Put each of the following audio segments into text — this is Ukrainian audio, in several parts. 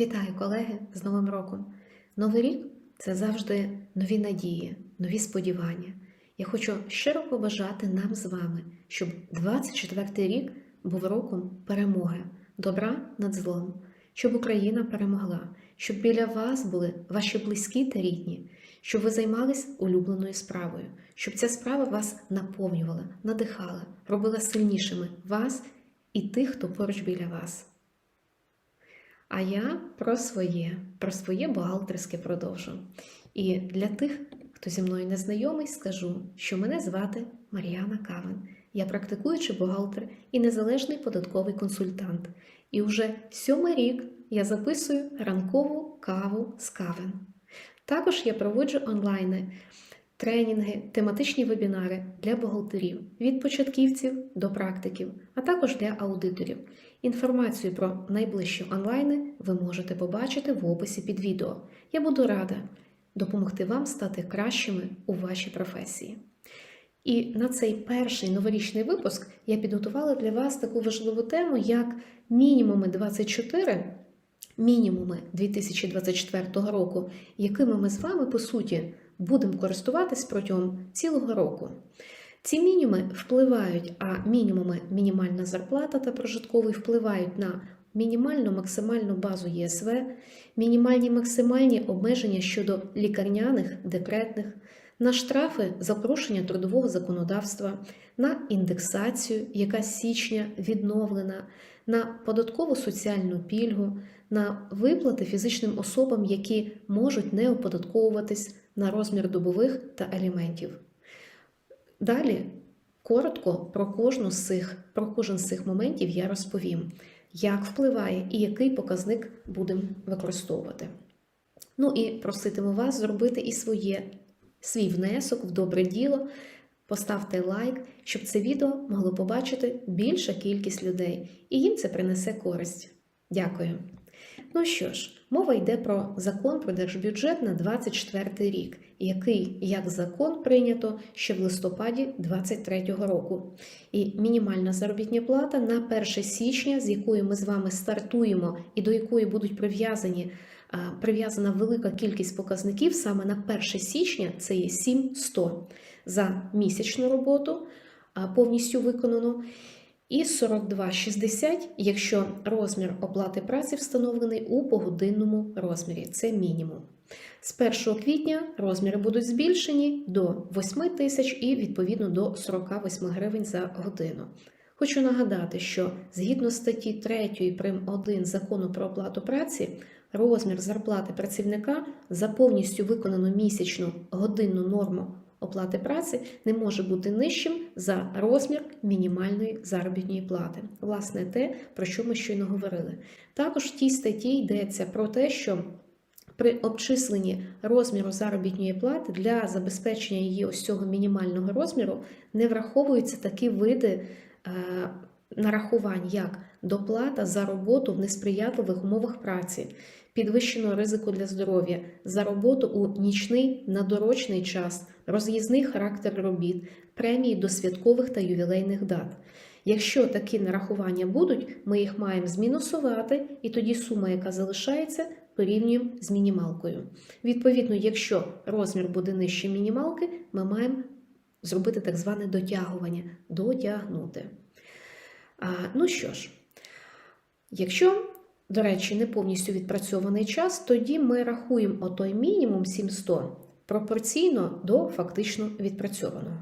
Вітаю, колеги, з Новим роком! Новий рік це завжди нові надії, нові сподівання. Я хочу щиро побажати нам з вами, щоб 24 рік був роком перемоги, добра над злом, щоб Україна перемогла, щоб біля вас були ваші близькі та рідні, щоб ви займались улюбленою справою, щоб ця справа вас наповнювала, надихала, робила сильнішими вас і тих, хто поруч біля вас. А я про своє, про своє бухгалтерське продовжу. І для тих, хто зі мною не знайомий, скажу, що мене звати Мар'яна Кавен. Я практикуючий бухгалтер і незалежний податковий консультант. І вже сьомий рік я записую ранкову каву з кавен. Також я проводжу онлайни, тренінги, тематичні вебінари для бухгалтерів від початківців до практиків, а також для аудиторів. Інформацію про найближчі онлайни ви можете побачити в описі під відео. Я буду рада допомогти вам стати кращими у вашій професії. І на цей перший новорічний випуск я підготувала для вас таку важливу тему, як мінімуми 24, мінімуми 2024 року, якими ми з вами, по суті, будемо користуватись протягом цілого року. Ці мінімуми впливають, а мінімуми мінімальна зарплата та прожитковий впливають на мінімальну максимальну базу ЄСВ, мінімальні максимальні обмеження щодо лікарняних, декретних, на штрафи за порушення трудового законодавства, на індексацію, яка з січня відновлена, на податкову соціальну пільгу, на виплати фізичним особам, які можуть не оподатковуватись на розмір добових та аліментів. Далі коротко про кожну з цих, про кожен з цих моментів я розповім, як впливає і який показник будемо використовувати. Ну і проситиму вас зробити і своє, свій внесок в добре діло. Поставте лайк, щоб це відео могло побачити більша кількість людей, і їм це принесе користь. Дякую. Ну що ж, мова йде про закон про держбюджет на 24 рік, який як закон прийнято ще в листопаді 2023 року. І мінімальна заробітня плата на 1 січня, з якою ми з вами стартуємо і до якої будуть прив'язані. Прив'язана велика кількість показників саме на 1 січня це є 7100 за місячну роботу повністю виконану. І 42,60, якщо розмір оплати праці встановлений у погодинному розмірі, це мінімум. З 1 квітня розміри будуть збільшені до 8 тисяч і відповідно до 48 гривень за годину. Хочу нагадати, що згідно статті 3 прим. 1 закону про оплату праці, розмір зарплати працівника за повністю виконану місячну годинну норму оплати праці не може бути нижчим за розмір мінімальної заробітної плати. Власне, те, про що ми щойно говорили. Також в тій статті йдеться про те, що при обчисленні розміру заробітної плати для забезпечення її ось цього мінімального розміру не враховуються такі види. Е, нарахувань як доплата за роботу в несприятливих умовах праці, підвищеного ризику для здоров'я, за роботу у нічний надорочний час, роз'їзний характер робіт, премії до святкових та ювілейних дат. Якщо такі нарахування будуть, ми їх маємо змінусувати, і тоді сума, яка залишається, порівнюємо з мінімалкою. Відповідно, якщо розмір буде нижче мінімалки, ми маємо зробити так зване дотягування дотягнути. А, Ну що ж, якщо, до речі, не повністю відпрацьований час, тоді ми рахуємо отой мінімум 700 пропорційно до фактично відпрацьованого.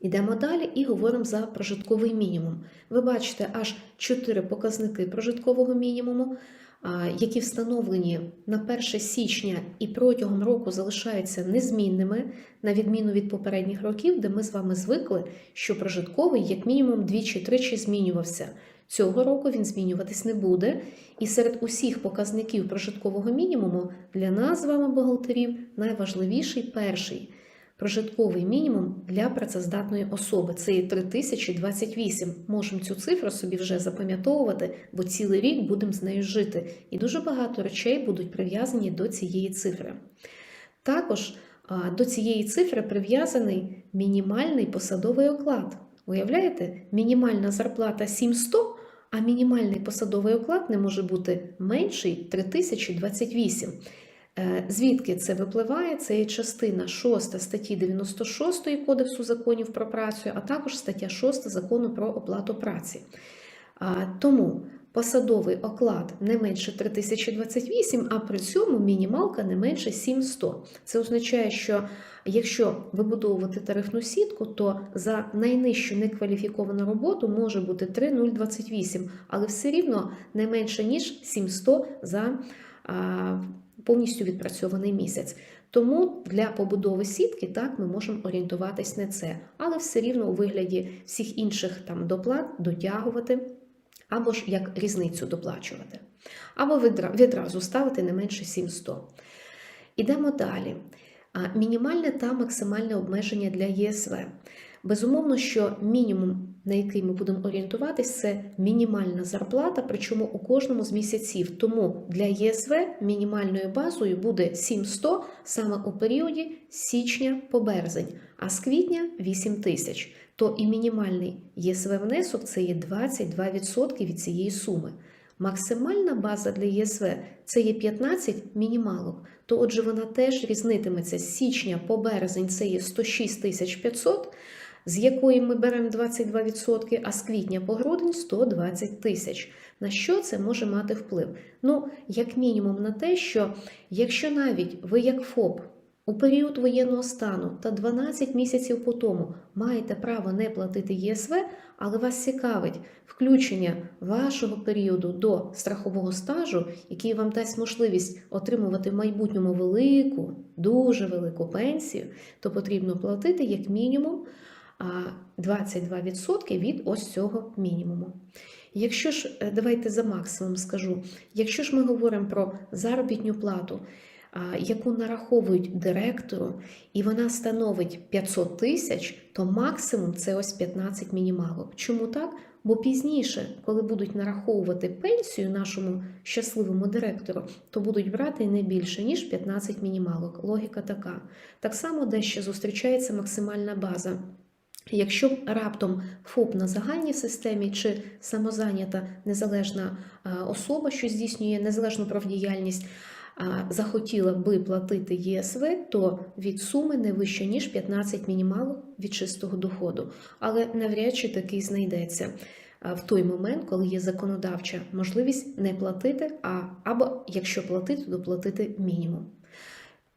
Йдемо далі і говоримо за прожитковий мінімум. Ви бачите аж 4 показники прожиткового мінімуму, які встановлені на 1 січня і протягом року залишаються незмінними, на відміну від попередніх років, де ми з вами звикли, що прожитковий як мінімум двічі-тричі змінювався. Цього року він змінюватись не буде, і серед усіх показників прожиткового мінімуму для нас з вами, бухгалтерів, найважливіший перший прожитковий мінімум для працездатної особи. Це є 3028. Можемо цю цифру собі вже запам'ятовувати, бо цілий рік будемо з нею жити. І дуже багато речей будуть прив'язані до цієї цифри. Також до цієї цифри прив'язаний мінімальний посадовий оклад. Уявляєте, мінімальна зарплата 700, а мінімальний посадовий оклад не може бути менший 3028. Е, Звідки це випливає? Це є частина 6 статті 96 Кодексу законів про працю, а також стаття 6 закону про оплату праці. Тому посадовий оклад не менше 3028, а при цьому мінімалка не менше 7100. Це означає, що якщо вибудовувати тарифну сітку, то за найнижчу некваліфіковану роботу може бути 3028, але все рівно не менше ніж 700 за а, повністю відпрацьований місяць. Тому для побудови сітки так ми можемо орієнтуватись на це, але все рівно у вигляді всіх інших там доплат дотягувати, або ж як різницю доплачувати, або відразу ставити не менше 700. Ідемо далі. Мінімальне та максимальне обмеження для ЄСВ. Безумовно, що мінімум, на який ми будемо орієнтуватись, це мінімальна зарплата, причому у кожному з місяців. Тому для ЄСВ мінімальною базою буде 700 саме у періоді січня по березень, а з квітня 8 тисяч. То і мінімальний ЄСВ внесок це є 22% від цієї суми. Максимальна база для ЄСВ це є 15 мінімалок, то отже вона теж різнитиметься з січня по березень це є 106 тисяч 500, з якої ми беремо 22%, а з квітня по грудень 120 тисяч. На що це може мати вплив? Ну, як мінімум на те, що якщо навіть ви як ФОП у період воєнного стану та 12 місяців по тому маєте право не платити ЄСВ, але вас цікавить включення вашого періоду до страхового стажу, який вам дасть можливість отримувати в майбутньому велику, дуже велику пенсію, то потрібно платити як мінімум 22% від ось цього мінімуму. Якщо ж, е, давайте за максимум скажу, якщо ж ми говоримо про заробітну плату, яку нараховують директору, і вона становить 500 тисяч, то максимум це ось 15 мінімалок. Чому так? Бо пізніше, коли будуть нараховувати пенсію нашому щасливому директору, то будуть брати не більше, ніж 15 мінімалок. Логіка така. Так само дещо зустрічається максимальна база. Якщо раптом ФОП на загальній системі чи самозайнята незалежна особа, що здійснює незалежну правдіяльність, захотіла би платити ЄСВ, то від суми не вище, ніж 15 мінімалок від чистого доходу. Але навряд чи такий знайдеться в той момент, коли є законодавча можливість не платити, а або якщо платити, то платити мінімум.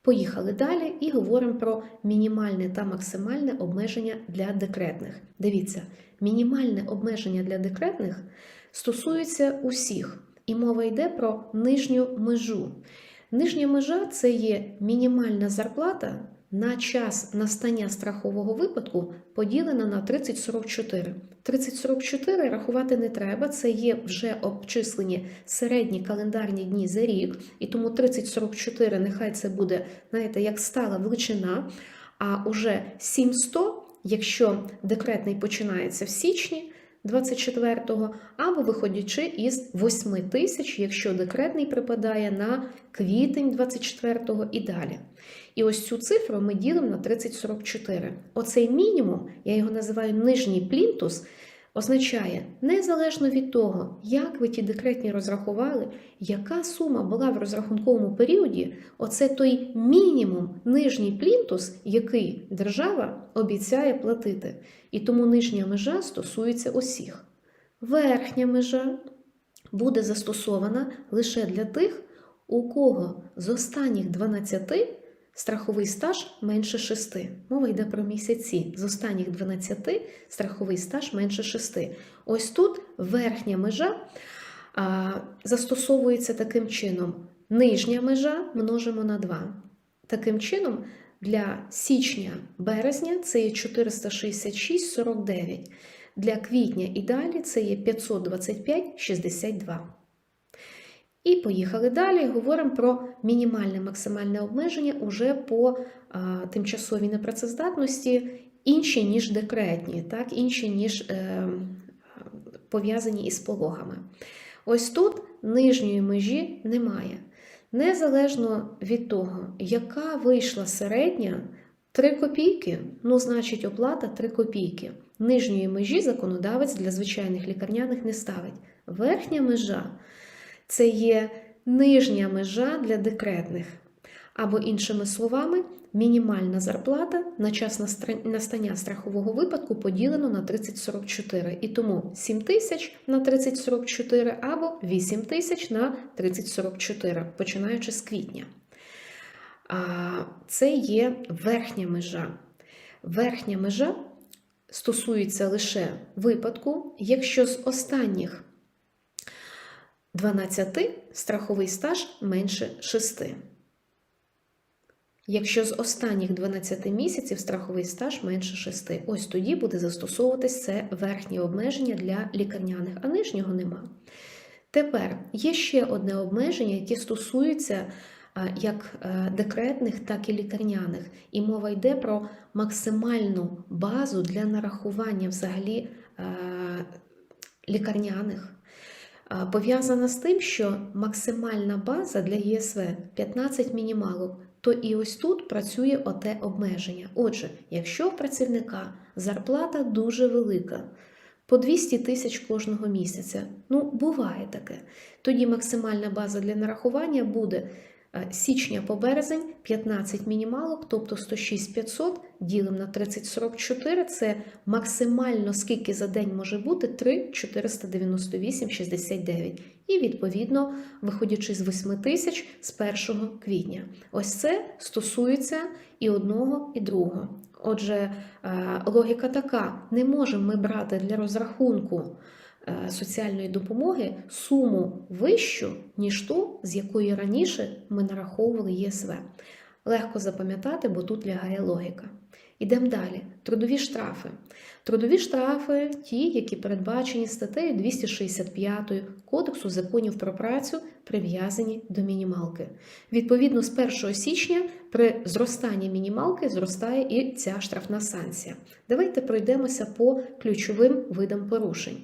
Поїхали далі і говоримо про мінімальне та максимальне обмеження для декретних. Дивіться, мінімальне обмеження для декретних стосується усіх, і мова йде про нижню межу. Нижня межа це є мінімальна зарплата на час настання страхового випадку поділена на 3044. 3044 рахувати не треба, це є вже обчислені середні календарні дні за рік, і тому 3044 нехай це буде, знаєте, як стала величина, а уже 700, якщо декретний починається в січні, 24-го, або виходячи із 8 тисяч, якщо декретний припадає на квітень 24-го і далі. І ось цю цифру ми ділимо на 3044. Оцей мінімум, я його називаю нижній плінтус, означає, незалежно від того, як ви ті декретні розрахували, яка сума була в розрахунковому періоді, оце той мінімум нижній плінтус, який держава обіцяє платити. І тому нижня межа стосується усіх. Верхня межа буде застосована лише для тих, у кого з останніх 12 страховий стаж менше 6. Мова йде про місяці. З останніх 12 страховий стаж менше 6. Ось тут верхня межа а, застосовується таким чином. Нижня межа множимо на 2. Таким чином, для січня-березня це є 466,49. Для квітня і далі це є 525,62. І поїхали далі. Говоримо про мінімальне максимальне обмеження уже по а, тимчасовій непрацездатності, інші, ніж декретні, так, інші, ніж е, пов'язані із пологами. Ось тут нижньої межі немає. Незалежно від того, яка вийшла середня 3 копійки, ну, значить, оплата 3 копійки. Нижньої межі законодавець для звичайних лікарняних не ставить. Верхня межа це є нижня межа для декретних. Або, іншими словами, мінімальна зарплата на час настання страхового випадку поділено на 3044. І тому 7 тисяч на 3044 або 8 тисяч на 3044, починаючи з квітня. А, Це є верхня межа. Верхня межа стосується лише випадку, якщо з останніх 12 страховий стаж менше 6. Якщо з останніх 12 місяців страховий стаж менше 6, ось тоді буде застосовуватись це верхнє обмеження для лікарняних, а нижнього нема. Тепер є ще одне обмеження, яке стосується як е, декретних, так і лікарняних. І мова йде про максимальну базу для нарахування взагалі е, лікарняних. Пов'язана з тим, що максимальна база для ЄСВ 15 мінімалок, то і ось тут працює оте обмеження. Отже, якщо в працівника зарплата дуже велика, по 200 тисяч кожного місяця, ну буває таке, тоді максимальна база для нарахування буде січня по березень 15 мінімалок, тобто 106 500 ділимо на 3044, це максимально скільки за день може бути 3 498 69. І відповідно, виходячи з 8 тисяч з 1 квітня. Ось це стосується і одного, і другого. Отже, е, логіка така: не можемо ми брати для розрахунку е, соціальної допомоги суму вищу, ніж ту, з якої раніше ми нараховували ЄСВ. Легко запам'ятати, бо тут лягає логіка. Ідемо далі. Трудові штрафи. Трудові штрафи, ті, які передбачені статтею 265 Кодексу законів про працю, прив'язані до мінімалки. Відповідно, з 1 січня при зростанні мінімалки зростає і ця штрафна санкція. Давайте пройдемося по ключовим видам порушень.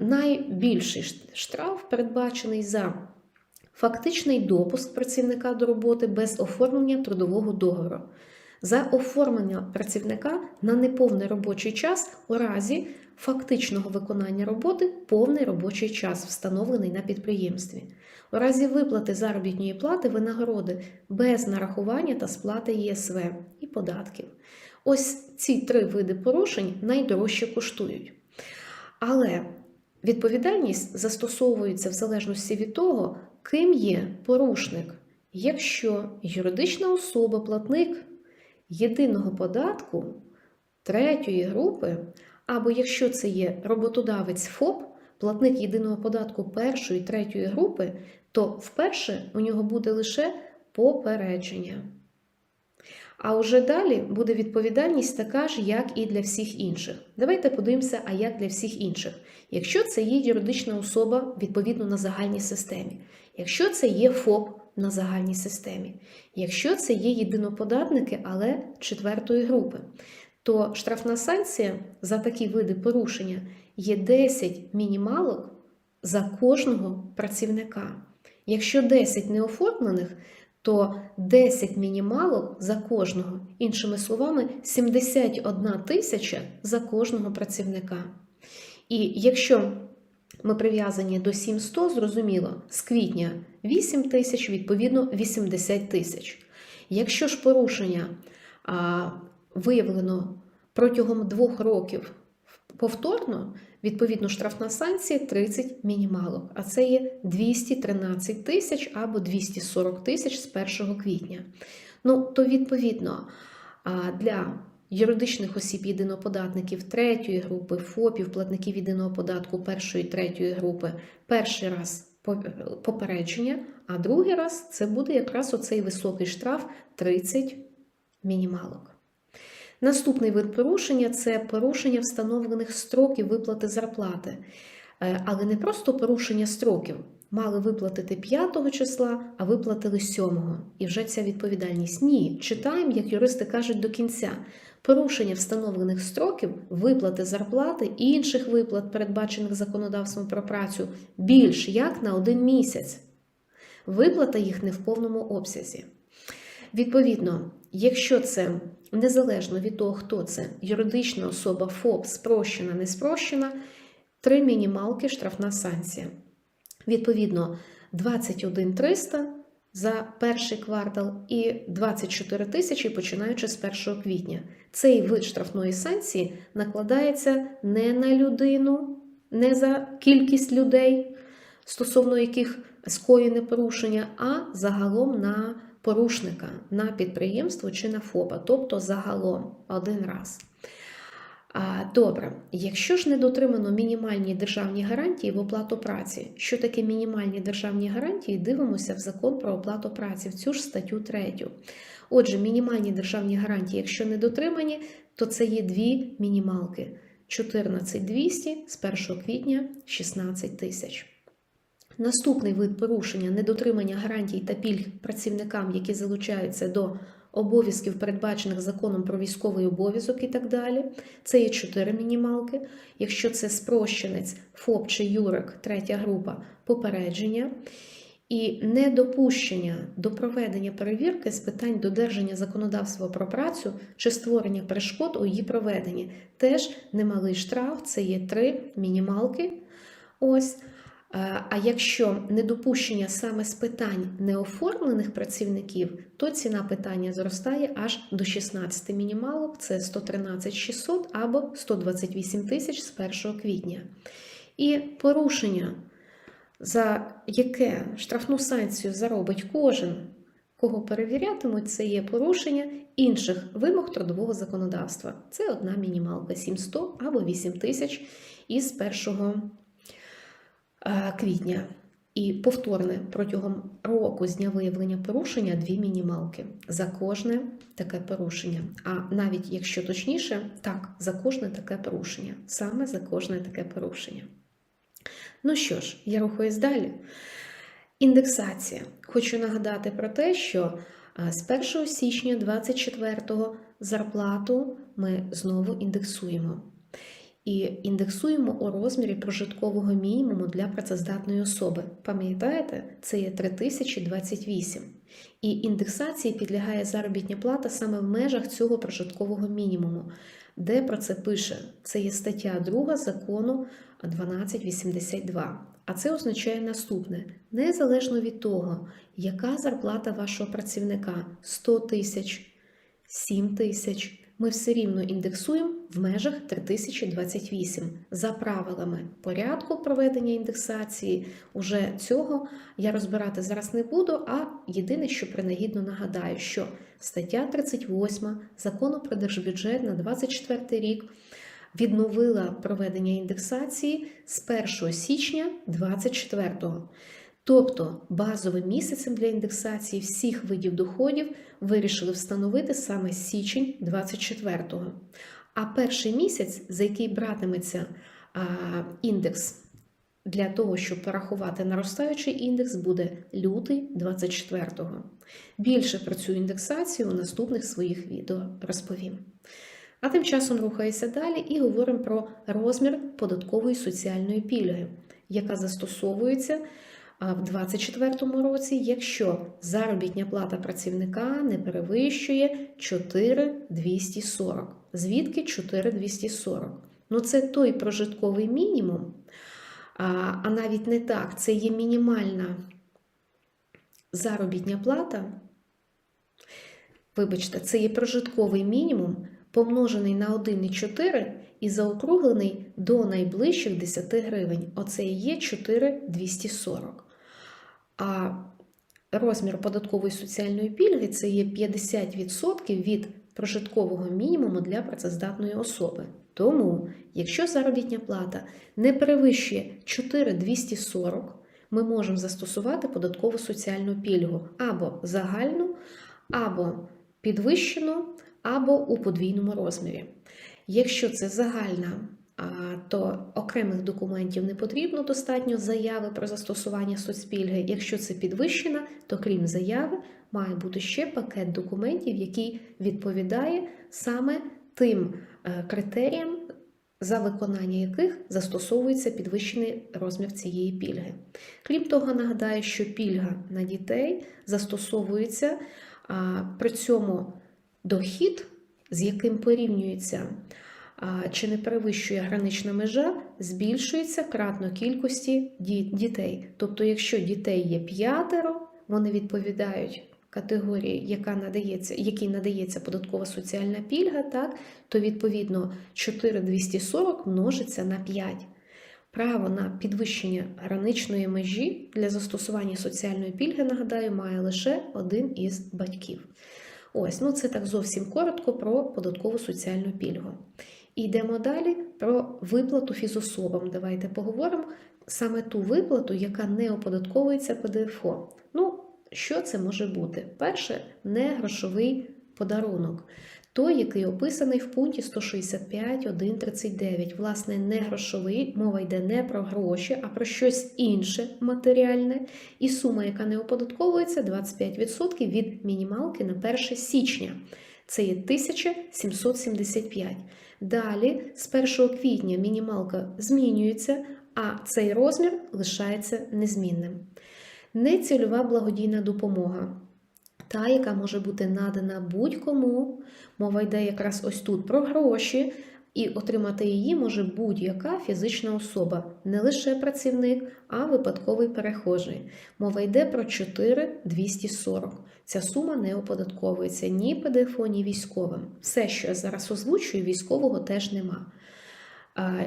Найбільший штраф передбачений за фактичний допуск працівника до роботи без оформлення трудового договору. За оформлення працівника на неповний робочий час у разі фактичного виконання роботи повний робочий час, встановлений на підприємстві. У разі виплати заробітної плати винагороди без нарахування та сплати ЄСВ і податків. Ось ці три види порушень найдорожче коштують. Але відповідальність застосовується в залежності від того, ким є порушник. Якщо юридична особа, платник єдиного податку третьої групи, або якщо це є роботодавець ФОП, платник єдиного податку першої третьої групи, то вперше у нього буде лише попередження. А вже далі буде відповідальність така ж, як і для всіх інших. Давайте подивимося, а як для всіх інших. Якщо це є юридична особа відповідно на загальній системі, якщо це є ФОП на загальній системі, якщо це є єдиноподатники, але четвертої групи, то штрафна санкція за такі види порушення є 10 мінімалок за кожного працівника. Якщо 10 неоформлених, то 10 мінімалок за кожного, іншими словами, 71 тисяча за кожного працівника. І якщо ми прив'язані до 700, зрозуміло, з квітня 8 тисяч, відповідно 80 тисяч. Якщо ж порушення а, виявлено протягом двох років повторно, відповідно штрафна санкція 30 мінімалок, а це є 213 тисяч або 240 тисяч з 1 квітня. Ну, то відповідно для юридичних осіб єдиноподатників третьої групи, ФОПів, платників єдиного податку першої третьої групи, перший раз попередження, а другий раз це буде якраз оцей високий штраф 30 мінімалок. Наступний вид порушення це порушення встановлених строків виплати зарплати. Е, Але не просто порушення строків. Мали виплатити 5 числа, а виплатили 7-го. І вже ця відповідальність. Ні, читаємо, як юристи кажуть до кінця. Порушення встановлених строків, виплати зарплати і інших виплат, передбачених законодавством про працю, більш як на один місяць. Виплата їх не в повному обсязі. Відповідно, якщо це незалежно від того, хто це, юридична особа, ФОП, спрощена, не спрощена, три мінімалки штрафна санкція. Відповідно, 21 300 за перший квартал і 24 тисячі починаючи з 1 квітня. Цей вид штрафної санкції накладається не на людину, не за кількість людей, стосовно яких скоєне порушення, а загалом на порушника, на підприємство чи на ФОПа, тобто загалом один раз. Добре, якщо ж не дотримано мінімальні державні гарантії в оплату праці, що таке мінімальні державні гарантії, дивимося в закон про оплату праці, в цю ж статтю 3. Отже, мінімальні державні гарантії, якщо не дотримані, то це є дві мінімалки: 14 200 з 1 квітня 16 тисяч. Наступний вид порушення недотримання гарантій та пільг працівникам, які залучаються до обов'язків, передбачених законом про військовий обов'язок і так далі. Це є чотири мінімалки. Якщо це спрощенець, ФОП чи ЮРЕК, третя група попередження. І недопущення до проведення перевірки з питань додержання законодавства про працю чи створення перешкод у її проведенні. Теж немалий штраф, це є три мінімалки. Ось. Е, А якщо недопущення саме з питань неоформлених працівників, то ціна питання зростає аж до 16 мінімалок, це 113 600 або 128 тисяч з 1 квітня. І порушення, за яке штрафну санкцію заробить кожен, кого перевірятимуть, це є порушення інших вимог трудового законодавства. Це одна мінімалка 700 або 8 тисяч із 1 е, квітня. І повторне протягом року з дня виявлення порушення дві мінімалки за кожне таке порушення. А навіть якщо точніше, так, за кожне таке порушення, саме за кожне таке порушення. Ну що ж, я рухаюсь далі. Індексація. Хочу нагадати про те, що з 1 січня 24-го зарплату ми знову індексуємо. І індексуємо у розмірі прожиткового мінімуму для працездатної особи. Пам'ятаєте, це є 3028. І індексації підлягає заробітня плата саме в межах цього прожиткового мінімуму. Де про це пише? Це є стаття 2 закону 1282. А це означає наступне: незалежно від того, яка зарплата вашого працівника 100 тисяч, 7 тисяч. Ми все рівно індексуємо в межах 3028 за правилами порядку проведення індексації. Уже цього я розбирати зараз не буду, а єдине, що принагідно нагадаю, що стаття 38 закону про держбюджет на 24 рік відновила проведення індексації з 1 січня 24 Тобто базовим місяцем для індексації всіх видів доходів вирішили встановити саме січень 24-го. А перший місяць, за який братиметься індекс для того, щоб порахувати наростаючий індекс, буде лютий 24-го. Більше про цю індексацію у наступних своїх відео розповім. А тим часом рухаюся далі і говоримо про розмір податкової соціальної пільги, яка застосовується в 2024 році, якщо заробітня плата працівника не перевищує 4240. Звідки 4240? Ну, це той прожитковий мінімум, а навіть не так, це є мінімальна заробітня плата. Вибачте, це є прожитковий мінімум, помножений на 1,4 і заокруглений до найближчих 10 гривень. Оце і є 4240. А розмір податкової соціальної пільги це є 50% від прожиткового мінімуму для працездатної особи. Тому, якщо заробітня плата не перевищує 4240, ми можемо застосувати податкову соціальну пільгу або загальну, або підвищену, або у подвійному розмірі. Якщо це загальна то окремих документів не потрібно достатньо заяви про застосування соцпільги. Якщо це підвищена, то крім заяви, має бути ще пакет документів, який відповідає саме тим е, критеріям, за виконання яких застосовується підвищений розмір цієї пільги. Крім того, нагадаю, що пільга на дітей застосовується при цьому дохід, з яким порівнюється чи не перевищує гранична межа, збільшується кратно кількості дітей. Тобто, якщо дітей є п'ятеро, вони відповідають категорії, яка надається, якій надається податкова соціальна пільга, так, то відповідно 4240 множиться на 5. Право на підвищення граничної межі для застосування соціальної пільги, нагадаю, має лише один із батьків. Ось, ну це так зовсім коротко про податкову соціальну пільгу. Йдемо далі про виплату фізособам. Давайте поговоримо саме ту виплату, яка не оподатковується ПДФО. Ну, що це може бути? Перше, не грошовий подарунок. Той, який описаний в пункті 165.1.39. Власне, не грошовий, мова йде не про гроші, а про щось інше матеріальне. І сума, яка не оподатковується, 25% від мінімалки на 1 січня. Це є 1775. Далі, з 1 квітня, мінімалка змінюється, а цей розмір лишається незмінним. Нецільова благодійна допомога. Та, яка може бути надана будь-кому, мова йде якраз ось тут про гроші, і отримати її може будь-яка фізична особа, не лише працівник, а випадковий перехожий. Мова йде про 4,240. Ця сума не оподатковується ні ПДФО, ні військовим. Все, що я зараз озвучую, військового теж нема.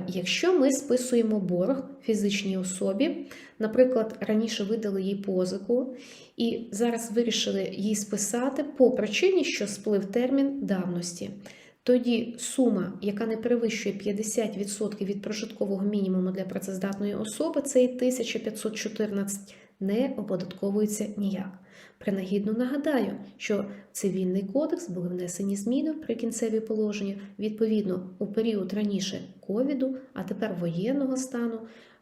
Якщо ми списуємо борг фізичній особі, наприклад, раніше видали їй позику, і зараз вирішили їй списати по причині, що сплив термін давності. Тоді сума, яка не перевищує 50% від прожиткового мінімуму для працездатної особи, це і 1514, не оподатковується ніяк. Принагідно нагадаю, що в цивільний кодекс були внесені зміни в прикінцеві положення, відповідно, у період раніше ковіду, а тепер воєнного стану,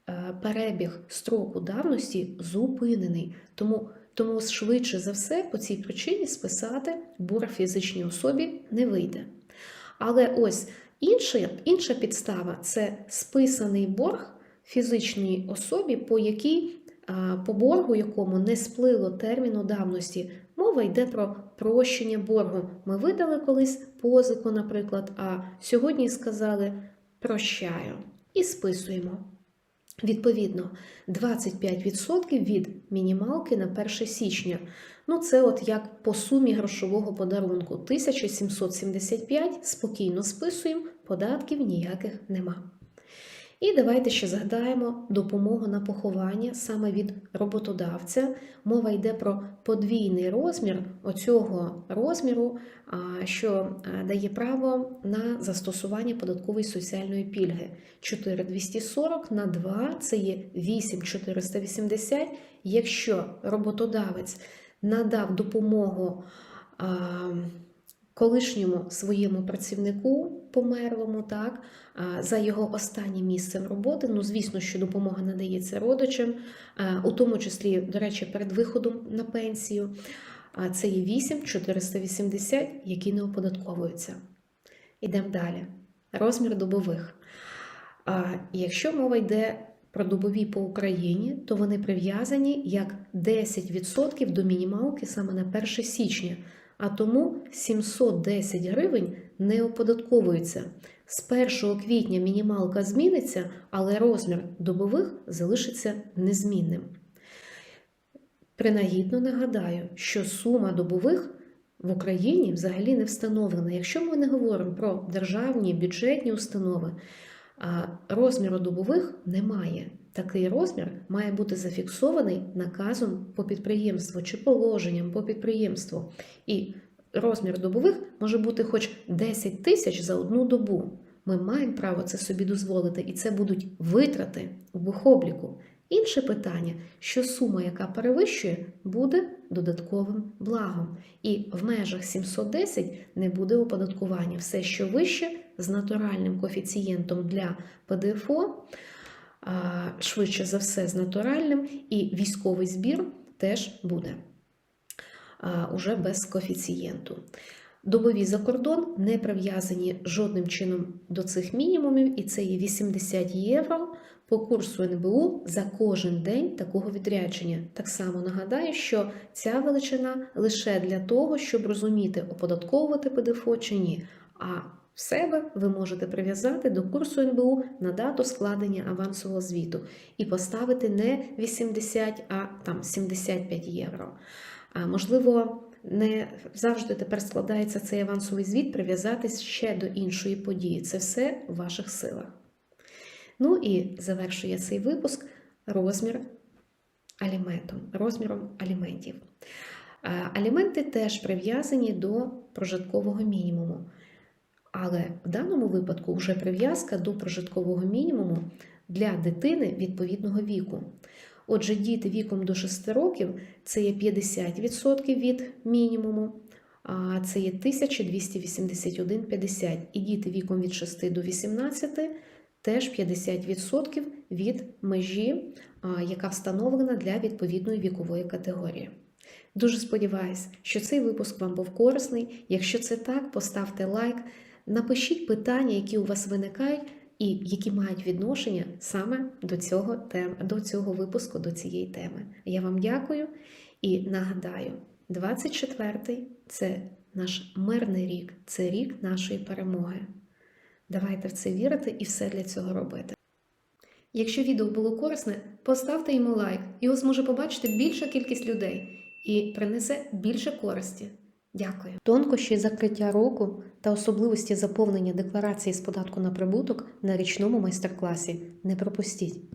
е, перебіг строку давності зупинений. Тому, тому швидше за все по цій причині списати борг фізичній особі не вийде. Але ось інша, інша підстава це списаний борг фізичній особі, по якій по боргу, якому не сплило терміну давності. Мова йде про прощення боргу. Ми видали колись позику, наприклад, а сьогодні сказали прощаю і списуємо. Відповідно, 25% від мінімалки на 1 січня. Ну, це от як по сумі грошового подарунку. 1775 спокійно списуємо, податків ніяких нема. І давайте ще згадаємо допомогу на поховання саме від роботодавця. Мова йде про подвійний розмір оцього розміру, що дає право на застосування податкової соціальної пільги. 4240 на 2 це є 8480. Якщо роботодавець надав допомогу колишньому своєму працівнику померлому, так, за його останнім місцем роботи. Ну, звісно, що допомога надається родичам, у тому числі, до речі, перед виходом на пенсію. А Це є 8 480, які не оподатковуються. Ідемо далі. Розмір добових. Якщо мова йде про добові по Україні, то вони прив'язані як 10% до мінімалки саме на 1 січня а тому 710 гривень не оподатковуються. З 1 квітня мінімалка зміниться, але розмір добових залишиться незмінним. Принагідно нагадаю, що сума добових в Україні взагалі не встановлена. Якщо ми не говоримо про державні бюджетні установи, розміру добових немає. Такий розмір має бути зафіксований наказом по підприємству чи положенням по підприємству. І розмір добових може бути хоч 10 тисяч за одну добу. Ми маємо право це собі дозволити, і це будуть витрати у бухобліку. Інше питання, що сума, яка перевищує, буде додатковим благом. І в межах 710 не буде оподаткування. Все, що вище, з натуральним коефіцієнтом для ПДФО швидше за все з натуральним, і військовий збір теж буде уже без коефіцієнту. Добові за кордон не прив'язані жодним чином до цих мінімумів, і це є 80 євро по курсу НБУ за кожен день такого відрядження. Так само нагадаю, що ця величина лише для того, щоб розуміти, оподатковувати ПДФО чи ні. А в себе ви можете прив'язати до курсу НБУ на дату складення авансового звіту і поставити не 80, а там 75 євро. А можливо, не завжди тепер складається цей авансовий звіт прив'язатись ще до іншої події. Це все в ваших силах. Ну і завершує цей випуск розмір аліментом, розміром аліментів. Аліменти теж прив'язані до прожиткового мінімуму. Але в даному випадку вже прив'язка до прожиткового мінімуму для дитини відповідного віку. Отже, діти віком до 6 років це є 50% від мінімуму, а це є 1281,50. І діти віком від 6 до 18 теж 50% від межі, яка встановлена для відповідної вікової категорії. Дуже сподіваюся, що цей випуск вам був корисний. Якщо це так, поставте лайк, напишіть питання, які у вас виникають, і які мають відношення саме до цього тем, до цього випуску, до цієї теми. Я вам дякую і нагадаю, 24-й – це наш мирний рік, це рік нашої перемоги. Давайте в це вірити і все для цього робити. Якщо відео було корисне, поставте йому лайк, його зможе побачити більша кількість людей і принесе більше користі. Дякую. Тонкощі закриття року та особливості заповнення декларації з податку на прибуток на річному майстер-класі. Не пропустіть.